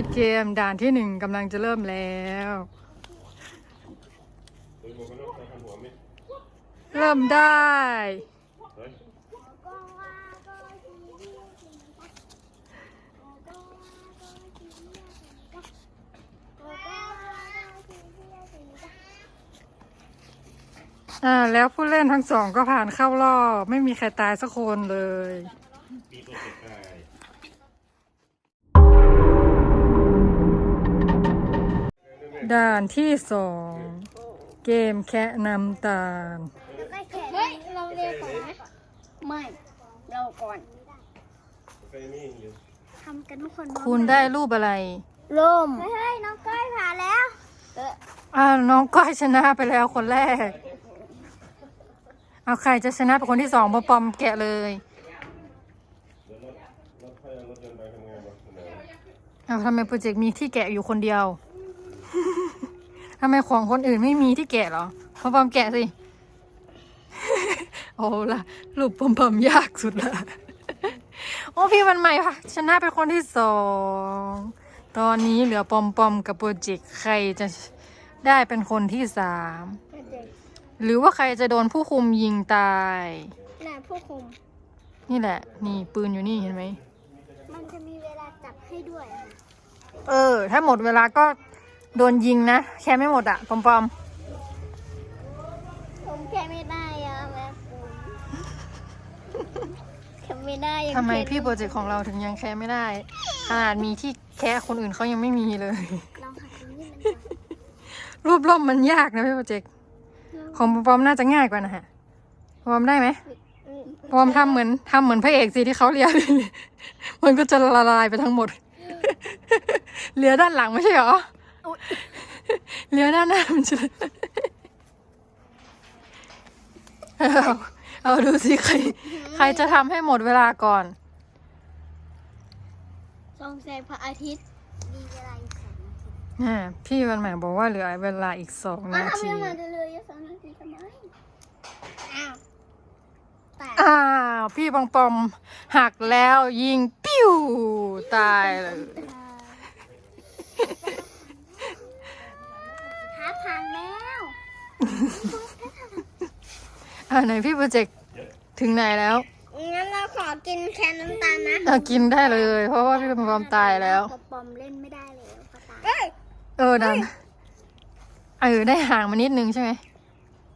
วิตเกมด่านที่หนึ่งกำลังจะเริ่มแล้ว เริ่มได้ อ่า แล้วผู้เล่นทั้งสองก็ผ่านเข้ารอบ ไม่มีใครตายสักคนเลย ด่านที่สอง เกมแคะน้ำตาลเฮ้ย เราเรียกก่อนไหมไม่ เราก่อนทำกันทุกคนคุณได้รูปอะไรลมเฮ้ย น้องก้อยผ่านแล้ว เอออ่าน้องก้อยชนะไปแล้วคนแรก เอาใครจะชนะเป็นคนที่สองปอมปอมแกะเลย เอาทำไมโปรเจกต์มีที่แกะอยู่คนเดียว ทำไมของคนอื่นไม่มีที่แกะเหรอปอมปอมแกะสิ โอ้ล่ะรูปปอมปอมยากสุดละโอ้พี่วันใหม่ค่ะชนะเป็นคนที่สองตอนนี้เหลือปอมปอมกับโปรเจกต์ใครจะได้เป็นคนที่สามหรือว่าใครจะโดนผู้คุมยิงตายน่ะผู้คุม นี่แหละ นี่ปืนอยู่นี่เห็นไหมมันจะมีเวลาจับให้ด้วยอะเออ ถ้าหมดเวลาก็ โดนยิงนะแค่ไม่หมดอะปอมปอมผมแค่ไม่ได้อะแม่ปุ๋ยแค่ไม่ได้ยังทำไมเขียนพี่โปรเจกต์ของเราถึงยังแค่ไม่ได้ ขนาดมีที่แค่คนอื่นเขายังไม่มีเลย ลองหัดตรงนี้มันก่อนรูปร่มมันยากนะพี่โปรเจกต์ของปอมปอมน่าจะง่ายกว่านะฮะปอมปอมได้ไหมอืมปอมทำเหมือนทำเหมือนพระเอกสิที่เขาเรียน มันก็จะละลายไปทั้งหมด เหลือด้านหลังไม่ใช่เหรอ เหลือด้านหน้ามันจะเอาเอาดูสิใคร ใครจะทำให้หมดเวลาก่อนส่องแสงพระอาทิตย์ มีเวลาอีกสองนาทีอ่าพี่วันใหม่บอกว่าเหลือเวลาอีกสองอ้านาทำทียังไงจะเลยสองนาทีทำไม อ้าวแต่อ้าว พี่ปองปอมหักแล้วยิงปิ้วตายเลยหาพังแล้ว อ่าไหนพี่โปรเจกต์ถึงไหนแล้วงั้นเราขอกินแค่น้ำตาลนะเอากินได้เลย เพราะว่าพี่ปองปอมตายแล้วพอปอมเล่นไม่ได้แล้วก็ตายเออดันเออได้ห่างมานิดนึงใช่ไหม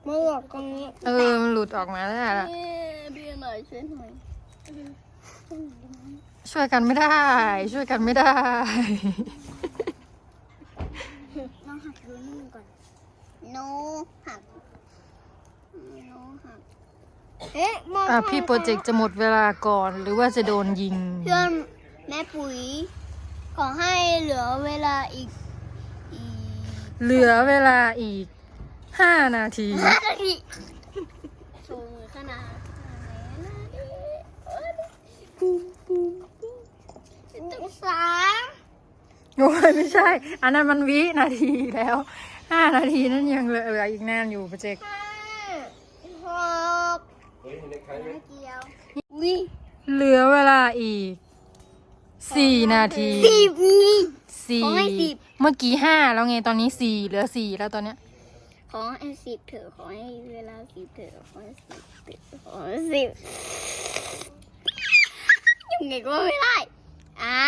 มาหลอกตรงนี้เออมันหลุดออกมาแล้วละเอ๊ะเบียร์หน่อยช่วยหน่อยช่วยกันไม่ได้ ช่วยกันไม่ได้ลองหักดูนี่ก่อนโนหักโนหัก เอ๊ะมองอะพี่โปรเจกต์จะหมดเวลาก่อนหรือว่าจะโดนยิง เพื่อนแม่ปุ๋ย ขอให้เหลือเวลาอีกอีเหลือเวลาอีกห้านาทีโชว์มือขนาดสามโอ้ยไม่ใช่ อันนั้นมันวินาทีแล้วห้านาทีนั้นยังเหลืออีกนานอยู่ประเจกห้าห กไม่เกี่ยววิเหลือเวลาอีกสี่นาทีสิบนี่สี่ขอให้สิบเมื่อกี้ห้าแล้วไงตอนนี้สี่เหลือสี่แล้วตอนเนี้ยขอให้สิบเถอะขอให้เวลาสิบเถอะขอให้สิบเถอะขอให้สิบยังไงก็ไม่ได้อ่า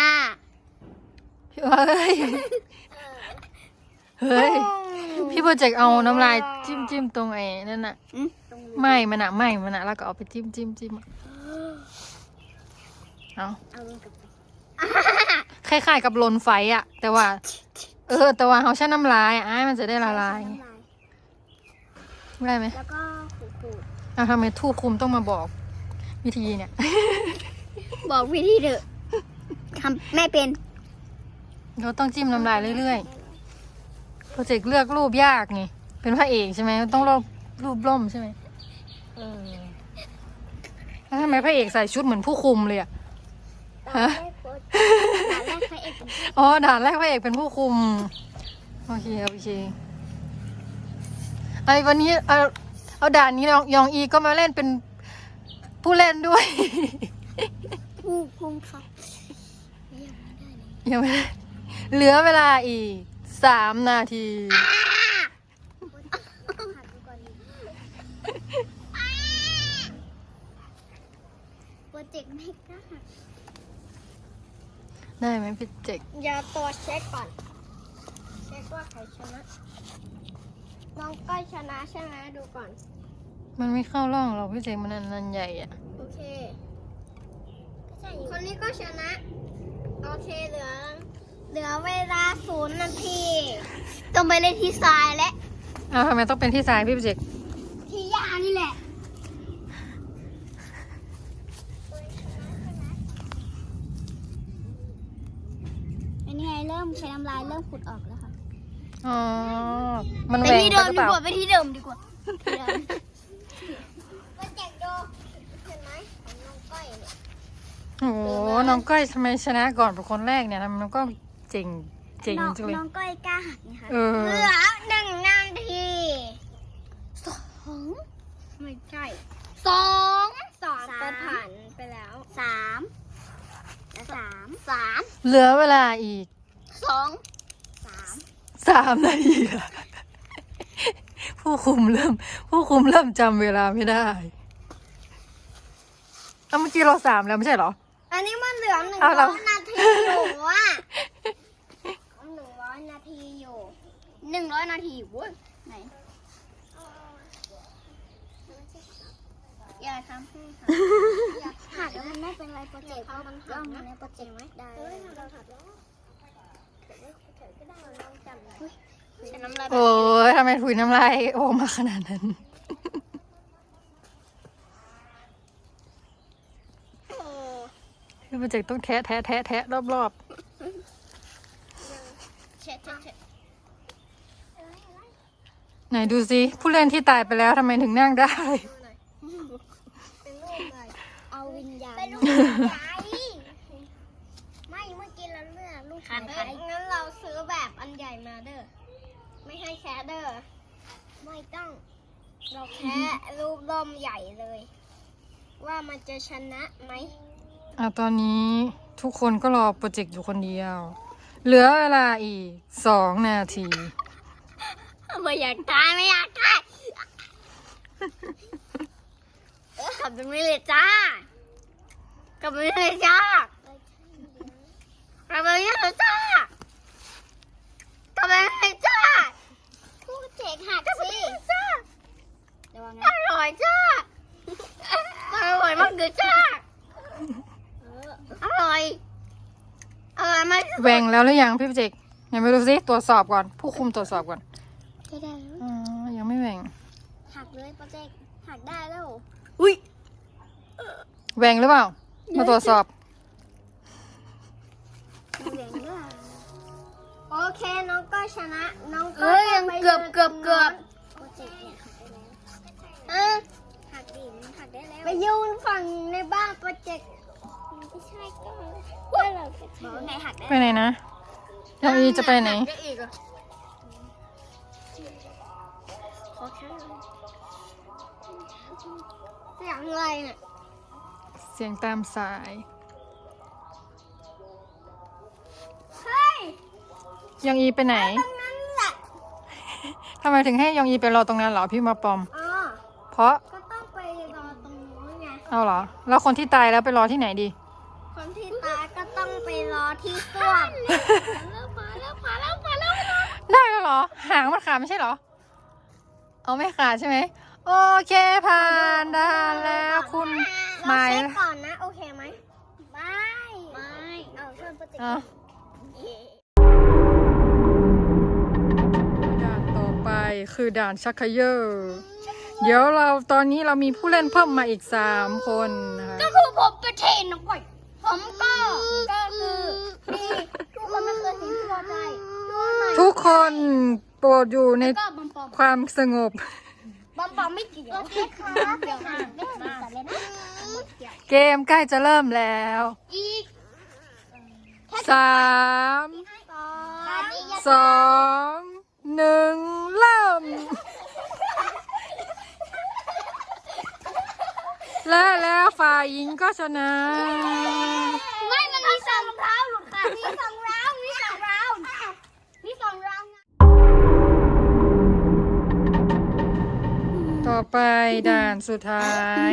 เฮ้ยเฮ้ยพี่โปรเจกต์เอาน้ำลายจิ้มจิ้มตรงไอ้นั่นน่ะ อืมไม่มันอะไม่มันอะแล้วก็เอาไปจิ้มจิ้มจิ้มเอาเอาลงกับไปคล้ายๆกับลนไฟอะแต่ว่า เออ แต่ว่าเขาใช้น้ำลายอะมันจะได้ละลายไงน้ำลายได้ไหมแล้วก็ขูดอะทำไมทูตคุมต้องมาบอก วิธีเนี่ยๆบอกวิธีเถอะทำไม่เป็น เราต้องจิ้มน้ำลายเรื่อยๆโปรเจกต์เลือกรูปยากไงเป็นพระเอกใช่ไหมต้องรูปรูปล่มใช่ไหม เออแล้วทำไมพระเอกใส่ชุดเหมือนผู้คุมเลยอะฮะด่านแรกพระเอกเป็นอ๋อด่านแรกพระเอกเป็นผู้คุม โอเคโอเคไอ้วันนี้เอาเอาด่านนี้ยองยองอีก็มาเล่นเป็นผู้เล่นด้วย ผู้คุมค่ะยังไม่ได้ เหลือเวลาอีกสามนาที ไม่กล้าได้ไหมพี่เจกอย่าตัวเช็คก่อน เช็คว่าใครชนะ น้องก้อยชนะใช่ไหมดูก่อน มันไม่เข้าร่องหรอกพี่เจกมันอันนันใหญ่อะโอเค คนนี้ก็ชนะ โอเคเหลือ เหลือเวลาศูนย์นาที ต้องไปเล่นที่ทรายและอ้าวทำไมต้องเป็นที่ทรายพี่เจก ที่ยานี่แหละ เป็นไงเริ่มใช้น้ำลายเริ่มขุดออกแล้วค่ะอ๋อ มันไปแหวงที่ไปเดิมหรือดีเปล่ากว่าไปที่เดิมดีกว่าที่เดิมโปรเจกต์โดเห็นไหมของน้องก้อยเนี่ยโอ้โหน้องก้อยทำไมชนะก่อนเป็นคนแรกเนี่ยทำไมน้องก็เจ๋งเจ๋งน้องจังเลยน้องก้อยกล้าหักไงคะเออ เหลือหนึ่งนาทีสองไม่ใช่สองสองจะผ่านไปแล้วสามสามสามเหลือเวลาอีก สองสามสามนาทีอะผู้คุมเริ่ม ผู้คุมเริ่มจำเวลาไม่ได้เอาเมื่อกี้เราสามแล้วไม่ใช่เหรอ อันนี้มันเหลือหนึ่งเอาแล้ร้วอยนาทีอยู่อะหนึ่งร้อยนาทีอยู่หนึ่งร้อยนาทีเว้ยไหนอย่าทำให้ค่ะอย่าหักแล้วมันไม่เป็นไรโปรเจกต์เพราะมันย่อมอยู่ในโปรเจกต์ไหมได้ เราหักแล้วใช้น้ำลายโอ้ยทำไมถุยน้ำลายออกมาขนาดนั้นโอ้พี่โปรเจกต์ต้องแทะแทะแทะแทะรอบเช็ดเช็ดเช็ดๆ ไหนดูสิผู้เล่นที่ตายไปแล้วทำไมถึงนั่งได้ เป็นรูปอะไรเอาวิญญาณเป็นรูปใหญ่ไม่เมื่อกี้เราเลือกรูปคันงั้นเราซื้ อแบบอันใหญ่มาเด้อ ไม่ให้แค่เด้อ ไม่ต้อง เราแค่รูปร่มใหญ่เลย ว่ามันจะชนะไหม อะตอนนี้ทุกคนก็รอโปรเจกต์อยู่คนเดียว เหลือเวลาอีกสองนาที ไม่อยากตายไม่อยากตายเออกลับตรงนี้เลยจ้ากลับตรงนี้เลยจ้ากลับตรงนี้เลยจ้า กลับตรงนี้เลยจ้าผู้เจ็กหักสิจ้าอร่อยจ้าอร่อยมากเลยจ้าอร่อยอร่อยมากแหวงแล้วหรือยังพี่โปรเจกต์ยังไม่รู้สิตรวจสอบก่อน ผู้คุมตรวจสอบก่อนไม่ได้อ๋อยังไม่แหวงหักเลยโปรเจกต์หักได้แล้ว อุ้ยแหวงหรือเปล่า มาตรวจสอบ เหลืองด้วยโอโอเคน้องก็ชนะ น้องก็เอ้ยยังเกือบเกือบเกือบโปรเจกต์เนี่ยเออหักดินหักได้แล้วไปยืนฝั่งในบ้านโปรเจกต์ไม่ใช่ก็ว่าเราบอกไงหักได้ไปไหนนะยองอีจะไปไหนได้อีกเหรอขอแค่เสียงอะไรเนี่ยเสียงตามสาย ยองอีไปไหน ตรงนั้นแหละทำไมถึงให้ยองอีไปรอตรงนั้นเหรอพี่มาปอม อ๋อเพราะ ก็ต้องไปรอตรงนู้นไง เอาเหรอ แล้วคนที่ตายแล้วไปรอที่ไหนดี คนที่ตายก็ต้องไปรอที่ส้วมเริ่มมาแล้วมาแล้วมาแล้วมาแล้วได้แล้วเหรอ หางมันขาดไม่ใช่เหรอ เอาไม่ขาดใช่ไหม โอเคผ่านด่านแล้วคุณหมายเราเช็คก่อนนะ โอเคไหมไม่ไม่เอาเชิญโปรเจกต์เอา เย้ คือด่านชักเขยอเดี๋ยวเราตอนนี้เรามีผู้เล่นเพิ่มมาอีก3คนนะคะก็คือผมเป็นเทรนน้องก่อยผมก็ก็คือมีทุกคนไม่เคยเห็นตัวใจตัวใหม่ทุกคนโปรดอยู่ในก็บอมบอมความสงบ บอมบอมไม่เกี่ยวโอเคครับเดี๋ยวมาไม่เกี่ยวกันเลยนะเกี่ยวเกมใกล้จะเริ่มแล้วอีกสามสอง หนึ่งเริ่ม และแล้วฝ่ายหญิงก็ชนะ ไม่มันมีสองราวหลุดค่ะมีสองราวมีสองราวมีสองราวต่อไปด่านสุดท้าย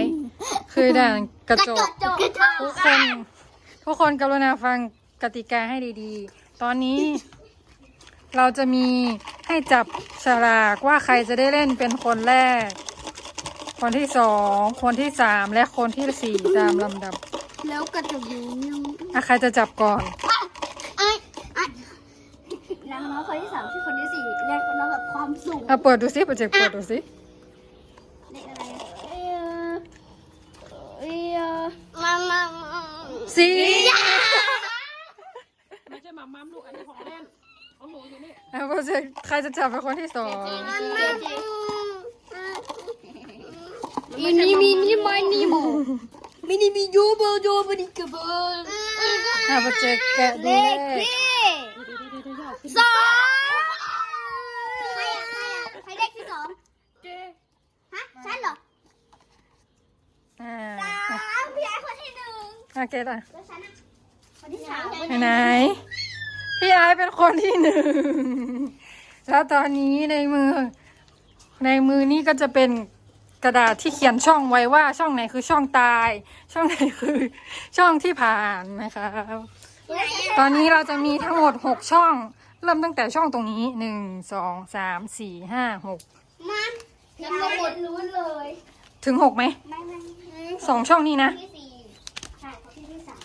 คือด่านกระจก จบทุกคน ทุกคนกรุณาฟังกติกาให้ดีๆ ตอนนี้ เราจะมี ให้จับฉลากว่าใครจะได้เล่นเป็นคนแรก คนที่สอง คนที่สามและคนที่สี่ตามลำดับ แล้วกระจกอยู่ยังอะใครจะจับก่อน ไอ้ไอ้แล้วน้องคนที่สามที่คนที่สี่เรียกน้องแบบความสูงอะเปิดดูสิโปรเจกต์เปิดดูสิเรียกอะไรเออเออมามามาสีไม่ใช่หมาม้ามลูกอันนี้ของเล่นข องหนูอยู่นี่อะโปรเจกต์ใครจะจับเป็นคนที่สองมินิมินิมินิโมมินิมิโยโบโยบดิกบอลอะโปรเจกต์แกะดูเลเลขขที่สองใครอะใครอะใครเลขที่สองฮะฉันเหรออ่าสามพี่ไอ้คนที่หนึ่งอะเกตอะแล้วฉันอะคนที่สามไหน พี่ไอซ์เป็นคนที่หนึ่ง แล้วตอนนี้ในมือ ในมือนี่ก็จะเป็นกระดาษที่เขียนช่องไว้ว่าช่องไหนคือช่องตาย ช่องไหนคือช่องที่ผ่านนะคะตอนนี้เราจะมีทั้งหมดหกช่อง เริ่มตั้งแต่ช่องตรงนี้หนึ่งสองสามสี่ห้าหกมาแล้วก็หมดรู้เลย ถึงหกไหมไม่ไม่สองช่องนี้นะ ที่สี่ใช่คนที่สาม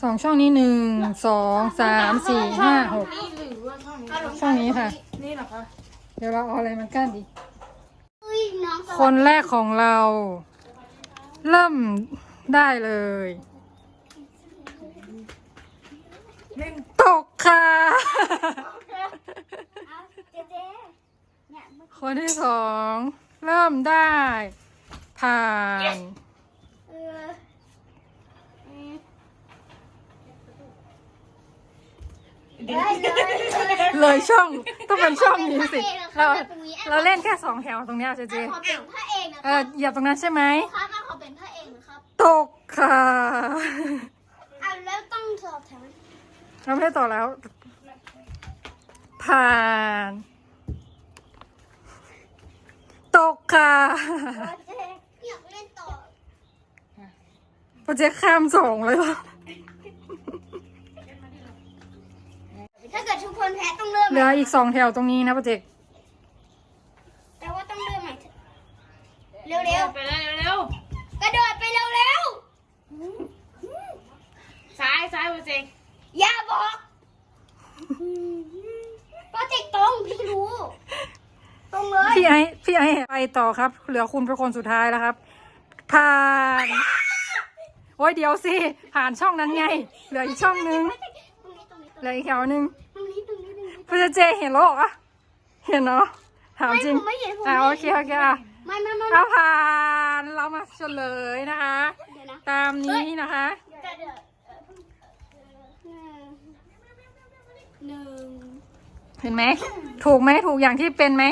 สองช่องนี้หนึ่งสองสามสี่ห้าหกช่องนี้ค่ะ นี่เหรอคะเดี๋ยวเราเอาอะไรมากั้นดีเฮ้ยน้องสคนแรกของเรา เริ่มได้เลยตกค่ะเอาเจ๊เจ๊เนี่ยเมื่อคนที่สอง เริ่มได้ ผ่าน เอออืมได้ เลยเลยช่องต้องเป็นช่องนี้สิ เราเราเล่นแค่สองแถวตรงเนี้ยเจเจขอเป็นพระเอกนะเอครัอบเหยียบตรงนั้นใช่ไหมครับมาขอเป็นพระเอกนะครับตกค่ะอะแล้วต้องสอบแถวเราไม่ได้ต่อแล้ว ผ่าน ตกค่ะเจ๊อยากเล่นต่อโปรเจกต์ข้ามสองเลยเหรอ ถ้าเกิดทุกคนแพ้ต้องเริ่มเหลืออีกสองแถวตรงนี้นะโปรเจกต์แต่ว่าต้องเริ่มใหม่เร็วไปเลยเร็วๆ กระโดดไปเร็วๆซ้ายซ้ายโปรเจกต์ๆ อย่าบอกโปรเจกต์ตรงพี่รู้ ตรงเลยพี่ไอพี่ไอไปต่อครับ เหลือคุณเป็นคนสุดท้ายแล้วครับ ผ่านโอ้ยเดี๋ยวสิผ่านช่องนั้นไง เหลืออีกช่องนึงตรงนี้ตรงนี้ตรงเหลืออีกแถวนึง นี้ตรงนี้ตรงนี้พี่เจเห็นแล้วเหรอเห็นเนาะถามจริงผมไม่เห็นผมอ่าไม่โอเห็นเคโอเคอะไม่ไม่ไม่เอาผ่านเรามาเฉลยนะคะ เดี๋ยวนะตามนี้นะคะ หนึ่งเห็นไหม ถูกไหมถูกอย่างที่เป็นไหม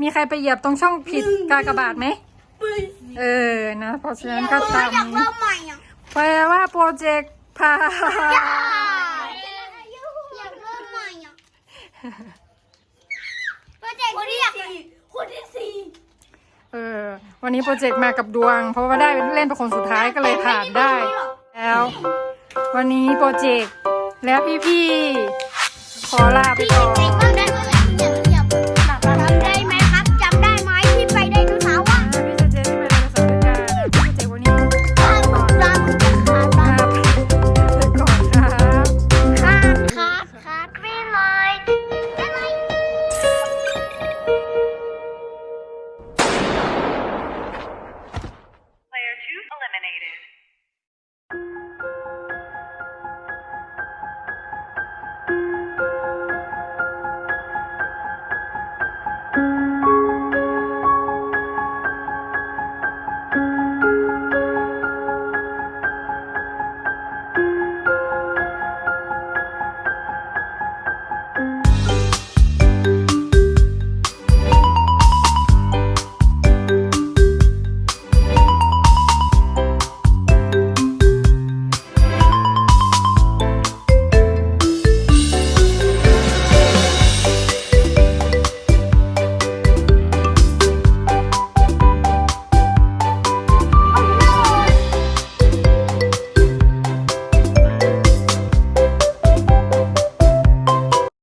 มีใครไปเหยียบตรงช่องผิดกากบาทไหม เออ นะ เพราะฉะนั้นก็ตามอยากนี้เริ่มใหม่อะ แปลว่าโปรเจกต์ผ่าน อยากเริ่มใหม่อะ โปรเจกต์ที่สี่คนที่สี่เออ วันนี้โปรเจกต์มากับดวง เพราะว่าได้เล่นเป็นคนสุดท้ายก็เลยผ่านได้ แล้ว วันนี้โปรเจกต์และพี่ๆขอลาไปก่อน